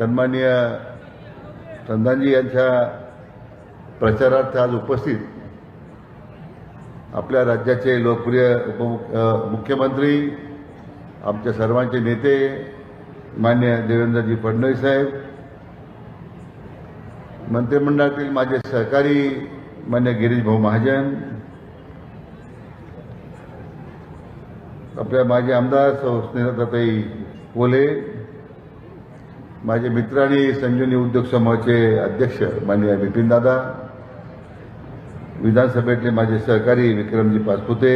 सन्माननीय चंदाजी यांच्या प्रचारार्थ आज उपस्थित. आपल्या राज्याचे लोकप्रिय उपमुख मुख्यमंत्री आमच्या सर्वांचे नेते मान्य देवेंद्रजी फडणवीस साहेब मंत्रिमंडळातील माझे सहकारी मान्य गिरीश भाऊ महाजन आपल्या माझे आमदार सौ स्नेहताताई कोले माझे मित्र आणि संजीवनी उद्योग समूहाचे अध्यक्ष माननीय बिपिनदादा विधानसभेतले माझे सहकारी विक्रमजी पाचपुते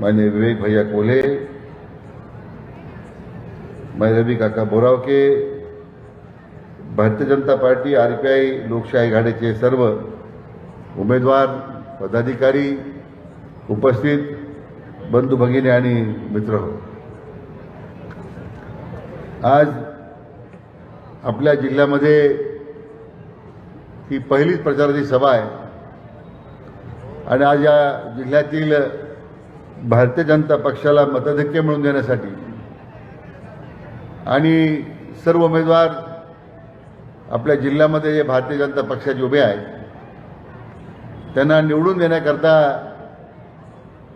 मान्य विवेक भैया कोल्हे मै रवी काका Borawake Bharatiya Janata Party R P I लोकशाही आघाडीचे सर्व उमेदवार पदाधिकारी उपस्थित बंधू भगिनी आणि मित्र हो आज आपल्या जिल्ह्यामध्ये ही पहिलीच प्रचाराची सभा आहे. आणि आज या जिल्ह्यातील भारतीय जनता पक्षाला मतधक्के मिळवून देण्यासाठी आणि सर्व उमेदवार आपल्या जिल्ह्यामध्ये जे भारतीय जनता पक्षाचे उभे आहेत त्यांना निवडून देण्याकरता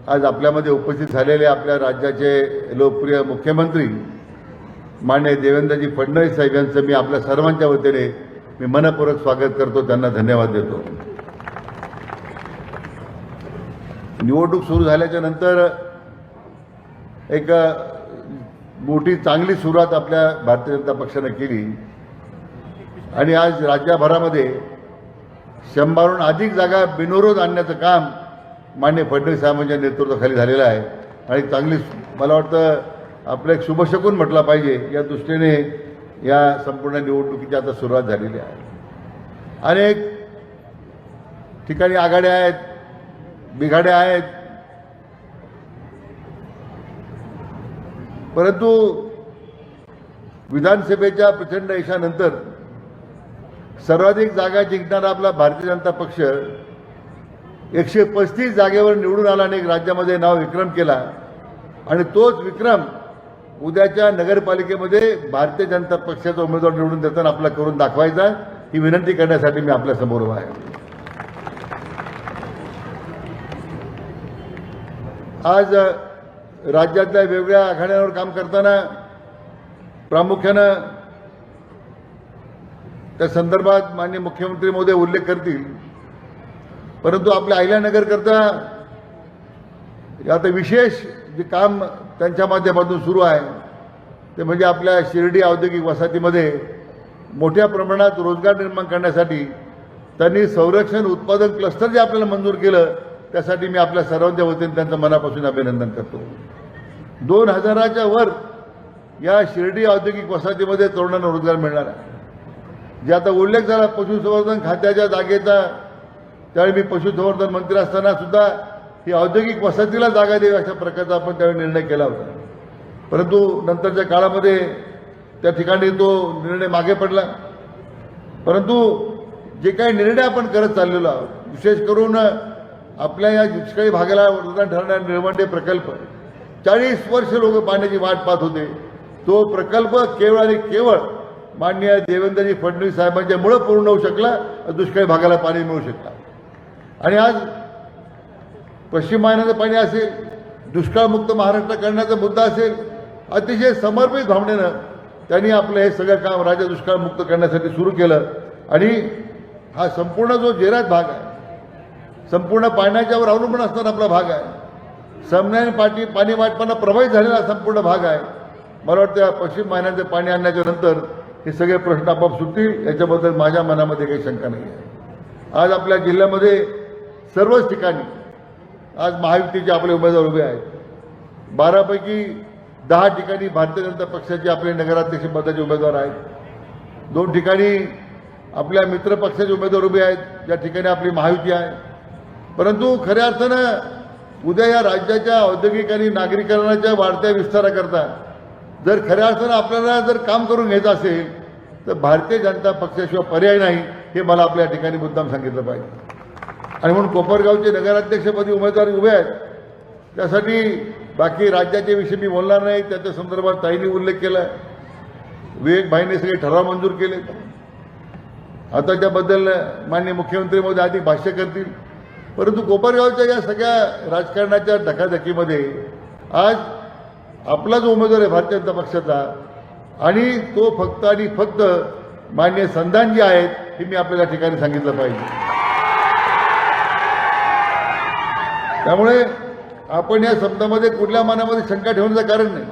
आज आपल्यामध्ये उपस्थित झालेले आपल्या राज्याचे लोकप्रिय मुख्यमंत्री मान्य देवेंद्रजी फडणवीस साहेब यांचं मी आपल्या सर्वांच्या वतीने मी मनपूर्वक स्वागत करतो त्यांना धन्यवाद देतो. निवडणूक सुरू झाल्याच्यानंतर एक मोठी चांगली सुरुवात आपल्या भारतीय जनता पक्षानं केली. आणि आज राज्यभरामध्ये शंभरहून अधिक जागा बिनविरोध आणण्याचं काम मान्य फडणवीस साहेबांच्या नेतृत्वाखाली झालेलं आहे. आणि चांगली मला वाटतं आपलं एक शुभशकून म्हटला पाहिजे या दृष्टीने या संपूर्ण निवडणुकीची आता सुरुवात झालेली आहे. अनेक ठिकाणी आघाड्या आहेत बिघाड्या आहेत. परंतु विधानसभेच्या प्रचंड यशानंतर सर्वाधिक जागा जिंकणारा आपला भारतीय जनता पक्ष एकशे पस्तीस जागेवर निवडून आला आणि एक राज्यामध्ये नाव विक्रम केला. आणि तोच विक्रम उद्याच्या नगरपालिकेमध्ये भारतीय जनता पक्षाचा उमेदवार निवडून देताना आपला करून दाखवायचा ही विनंती करण्यासाठी मी आपल्यासमोर उभा आहे. आज राज्यातल्या वेगवेगळ्या आघाड्यांवर काम करताना प्रामुख्यानं त्या संदर्भात माननीय मुख्यमंत्री मोदी उल्लेख करतील. परंतु आपल्या अहिल्यानगरकरता आता विशेष जे काम त्यांच्या माध्यमातून सुरू आहे. ते म्हणजे आपल्या शिर्डी औद्योगिक वसाहतीमध्ये मोठ्या प्रमाणात रोजगार निर्माण करण्यासाठी त्यांनी संरक्षण उत्पादन क्लस्टर जे आपल्याला मंजूर केलं त्यासाठी मी आपल्या सर्वांच्या वतीने त्यांचं मनापासून अभिनंदन करतो. दोन हजाराच्या वर या शिर्डी औद्योगिक वसाहतीमध्ये तरुणांना रोजगार मिळणार आहे. जे आता उल्लेख झाला पशुसंवर्धन खात्याच्या जागेचा त्यावेळी मी पशुसंवर्धन मंत्री असताना सुद्धा ही औद्योगिक वसाहतीला जागा द्यावी अशा प्रकारचा आपण त्यावेळी निर्णय केला होता. परंतु नंतरच्या काळामध्ये त्या ठिकाणी तो निर्णय मागे पडला. परंतु जे काही निर्णय आपण करत चाललेलो आहोत विशेष करून आपल्या या दुष्काळी भागाला वरदान ठरणारा निर्माणे प्रकल्प चाळीस वर्ष लोक पाण्याची वाट पाहत होते. तो प्रकल्प केवळ आणि केवळ माननीय देवेंद्रजी फडणवीस साहेबांच्यामुळं पूर्ण होऊ शकला दुष्काळी भागाला पाणी मिळू शकला. आणि आज पश्चिम महाराष्ट्राचं पाणी असेल दुष्काळमुक्त महाराष्ट्र करण्याचा मुद्दा असेल अतिशय समर्पित भावनेनं त्यांनी आपलं हे सगळं काम राज्य दुष्काळमुक्त करण्यासाठी सुरू केलं. आणि हा संपूर्ण जो जेरात भाग आहे संपूर्ण पाण्याच्यावर अवलंबून असणारा आपला भाग आहे. समन्याने पाठी पाणी वाटपानं प्रभावित झालेला संपूर्ण भाग आहे. मला वाटतं पश्चिम महिन्यांचं पाणी आणण्याच्या नंतर हे सगळे प्रश्न आपोआप सुटतील. याच्याबद्दल माझ्या मनामध्ये काही शंका नाही आहे आज आपल्या जिल्ह्यामध्ये सर्वच ठिकाणी आज महायुतीचे आपले उमेदवार उभे आहेत. बारापैकी दहा ठिकाणी भारतीय जनता पक्षाचे आपले नगराध्यक्ष पदाचे उमेदवार आहेत. दोन ठिकाणी आपल्या मित्र पक्षाचे उमेदवार उभे आहेत. ज्या ठिकाणी आपली महायुती आहे. परंतु खऱ्या अर्थानं उद्या या राज्याच्या औद्योगिक आणि नागरीकरणाच्या वाढत्या विस्ताराकरता जर खऱ्या अर्थानं आपल्याला जर काम करून घ्यायचं असेल तर भारतीय जनता पक्षाशिवाय पर्याय नाही हे मला आपल्या ठिकाणी मुद्दाम सांगितलं पाहिजे. आणि म्हणून कोपरगावचे नगराध्यक्षपदी उमेदवार उभे आहेत. त्यासाठी बाकी राज्याच्या विषयी मी बोलणार नाही. त्याच्या संदर्भात ताईंनी उल्लेख केला आहे विवेक भाईने सगळे ठराव मंजूर केले आता त्याबद्दल माननीय मुख्यमंत्री मोदी अधिक भाष्य करतील. परंतु कोपरगावच्या या सगळ्या राजकारणाच्या धकाधकीमध्ये आज आपला जो उमेदवार आहे भारतीय जनता पक्षाचा आणि तो फक्त आणि फक्त मान्य संधानजी आहेत हे मी आपल्याला ठिकाणी सांगितलं पाहिजे. त्यामुळे आपण या शब्दामध्ये कुठल्या मनामध्ये शंका ठेवण्याचं कारण नाही.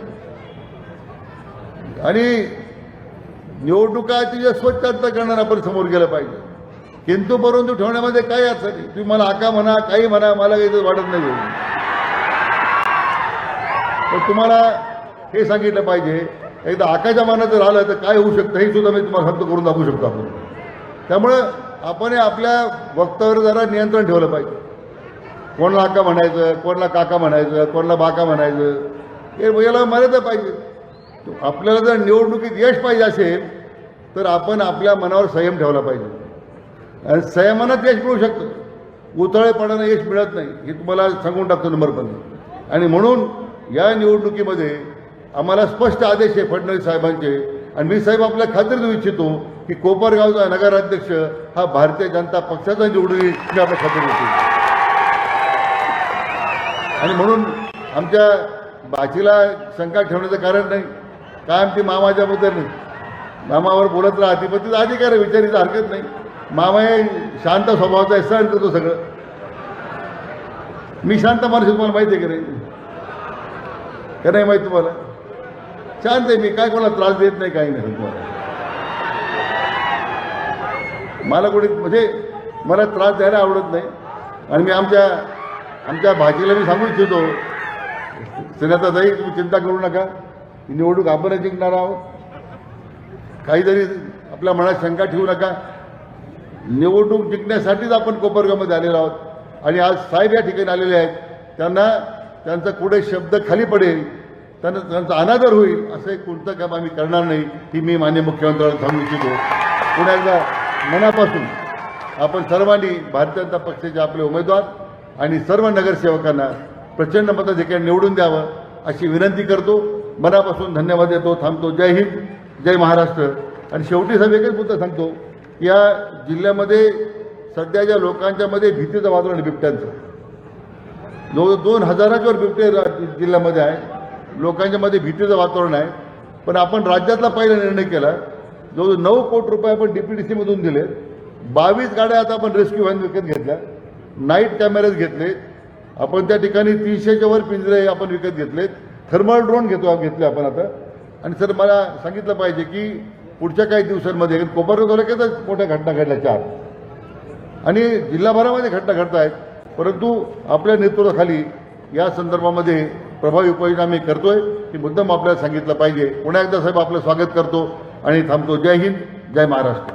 आणि निवडणुका अतिशय स्वच्छ अर्थ करणार आपण समोर गेलं पाहिजे. किंतु परंतु ठेवण्यामध्ये काय अर्थ नाही. तुम्ही मला आका म्हणा काही म्हणा मला काही वाटत नाही. तर तुम्हाला हे सांगितलं पाहिजे एकदा आकाच्या मनात जर आलं तर काय होऊ शकतं हे सुद्धा मी तुम्हाला शब्द करून दाखवू शकतो आपण. त्यामुळं आपण हे आपल्या वक्तावर जरा नियंत्रण ठेवलं पाहिजे. कोणाला अक्का म्हणायचं कोणाला काका म्हणायचं कोणाला बाका म्हणायचं हे याला मर्यादा पाहिजे. आपल्याला जर निवडणुकीत यश पाहिजे असेल तर आपण आपल्या मनावर संयम ठेवला पाहिजे. आणि संयमानात यश मिळू शकतं. उतळेपणानं यश मिळत नाही हे तुम्हाला सांगून टाकतो नंबर पण. आणि म्हणून या निवडणुकीमध्ये आम्हाला स्पष्ट आदेश आहे फडणवीस साहेबांचे आणि मी साहेब आपल्या खात्री देऊ इच्छितो की कोपरगावचा नगराध्यक्ष हा भारतीय जनता पक्षाचा निवडून मी आपल्या खात्री देतो आणि म्हणून आमच्या बाचीला शंका ठेवण्याचं कारण नाही. कायम ती मामाच्याबद्दल नाही. मामावर बोलत राहते पण तिचा अधिकार आहे विचारीचा हरकत नाही. मामा हे शांत स्वभावाचा आहे सहन करतो सगळं. मी शांत माणूस तुम्हाला माहिती आहे की नाही? का नाही माहिती तुम्हाला? शांत आहे मी काय कोणाला त्रास देत नाही काही नाही. तुम्हाला मला कोणी म्हणजे मला त्रास द्यायला आवडत नाही. आणि मी आमच्या आमच्या भाजीला मी सांगू इच्छितो. सुनेता तुम्ही चिंता करू नका. ही निवडणूक आपणच जिंकणार आहोत. काहीतरी आपल्या मनात शंका ठेवू नका. निवडणूक जिंकण्यासाठीच आपण कोपरगावमध्ये आलेलो आहोत. आणि आज साहेब या ठिकाणी आलेले आहेत. त्यांना त्यांचा कुठे शब्द खाली पडेल त्यांना त्यांचा अनादर होईल असं कोणतं काम आम्ही करणार नाही ही मी मान्य मुख्यमंत्र्यांना सांगू इच्छितो. पुन्हा एकदा मनापासून आपण सर्वांनी भारतीय जनता पक्षाचे आपले उमेदवार आणि सर्व नगरसेवकांना प्रचंड मताधिकार निवडून द्यावं अशी विनंती करतो. मनापासून धन्यवाद देतो थांबतो. जय हिंद जय महाराष्ट्र. आणि शेवटी साहेब एकच मुद्दा सांगतो. या जिल्ह्यामध्ये सध्याच्या लोकांच्या मध्ये भीतीचं वातावरण बिबट्यांचं. जवळ दोन हजाराच्यावर बिबटे जिल्ह्यामध्ये आहे. लोकांच्या मध्ये भीतीचं वातावरण आहे. पण आपण राज्यातला पहिला निर्णय केला. जवळ नऊ कोटी रुपये आपण डी पी डी सीमधून दिले बावीस गाड्या आता आपण रेस्क्यू व्हॅन विकत घेतल्या. नाईट कॅमेरेज घेतले आपण त्या ठिकाणी तीनशेच्या वर पिंजरे आपण विकत घेतलेत. थर्मल ड्रोन घेतो घेतले आपण आता. आणि सर मला सांगितलं पाहिजे की पुढच्या काही दिवसांमध्ये कोपरगाव तालुक्यातच मोठ्या घटना घडल्या चार आणि जिल्हाभरामध्ये घटना घडत आहेत. परंतु आपल्या नेतृत्वाखाली या संदर्भामध्ये प्रभावी उपाययोजना आम्ही करतोय. की मुद्दाम आपल्याला सांगितलं पाहिजे. पुन्हा एकदा साहेब आपलं स्वागत करतो आणि थांबतो. जय हिंद जय महाराष्ट्र.